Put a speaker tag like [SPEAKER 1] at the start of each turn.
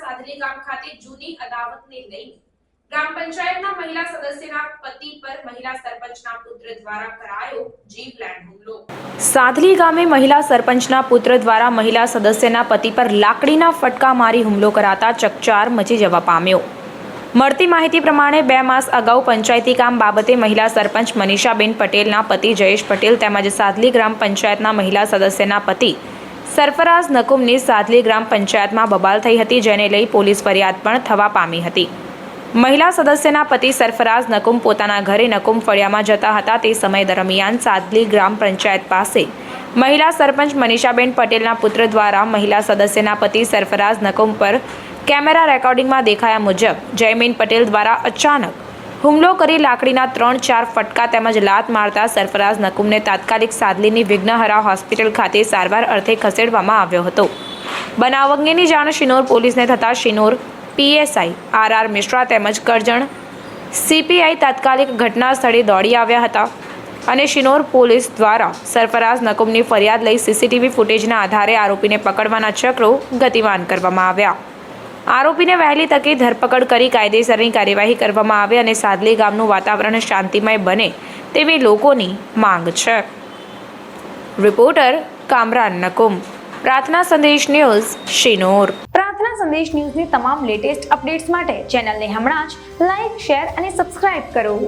[SPEAKER 1] સાધલી ગામ પંચાયતના મહિલા સદસ્યના પતિ પર મહિલા સરપંચના પુત્ર દ્વારા કરાયો
[SPEAKER 2] સાધલી ગામે મહિલા સરપંચના પુત્ર દ્વારા મહિલા સદસ્યના પતિ પર લાકડીના ફટકા મારી હુમલો કરાતા ચકચાર મચી જવા પામ્યો. મળતી માહિતી પ્રમાણે બે માસ અગાઉ પંચાયતી કામ બાબતે મહિલા સરપંચ મનીષાબેન પટેલના પતિ જયેશ પટેલ તેમજ સાદલી ગ્રામ પંચાયતના મહિલા સદસ્યના પતિ સરફરાઝ નકુમની સાદલી ગ્રામ પંચાયતમાં બબાલ થઈ હતી, જેને લઈ પોલીસ ફરિયાદ પણ થવા પામી હતી. મહિલા સદસ્યના પતિ સરફરાઝ નકુમ પોતાના ઘરે નકુમ ફળિયામાં જતા હતા. તે સમય દરમિયાન સાદલી ગ્રામ પંચાયત પાસે મહિલા સરપંચ મનીષાબેન પટેલના પુત્ર દ્વારા મહિલા સદસ્યના પતિ સરફરાઝ નકુમ પર કેમેરા રેકોર્ડિંગમાં દેખાયા મુજબ, જયમીન પટેલ દ્વારા અચાનક હુમલો કરી લાકડીના ત્રણ ચાર ફટકા તેમજ લાત મારતા સરફરાઝ નકુમને તાત્કાલિક સાદલીની વિઘ્નહરા હોસ્પિટલ ખાતે સારવાર અર્થે ખસેડવામાં આવ્યો હતો. બનાવ અંગેની જાણ શિનોર પોલીસને થતાં Shinor PSI R R Mishra તેમજ કરજણ સીપીઆઈ તાત્કાલિક ઘટના સ્થળે દોડી આવ્યા હતા અને શિનોર પોલીસ દ્વારા સરફરાઝ નકુમની ફરિયાદ લઈ સીસીટીવી ફૂટેજના આધારે આરોપીને પકડવાના ચક્રો ગતિમાન કરવામાં આવ્યા. આરોપીને વહેલી તકે ધરપકડ કરી કાયદેસરની કાર્યવાહી કરવામાં આવે અને સાદલી ગામનું વાતાવરણ શાંતિમય બને તેવી લોકોની માંગ છે. રિપોર્ટર કામરાન નકુમ. પ્રાર્થના સંદેશ ન્યૂઝ, શિનોર.
[SPEAKER 3] પ્રાર્થના સંદેશ ન્યૂઝની તમામ લેટેસ્ટ અપડેટ્સ માટે ચેનલને હમણાં જ લાઈક, શેર અને સબસ્ક્રાઇબ કરો.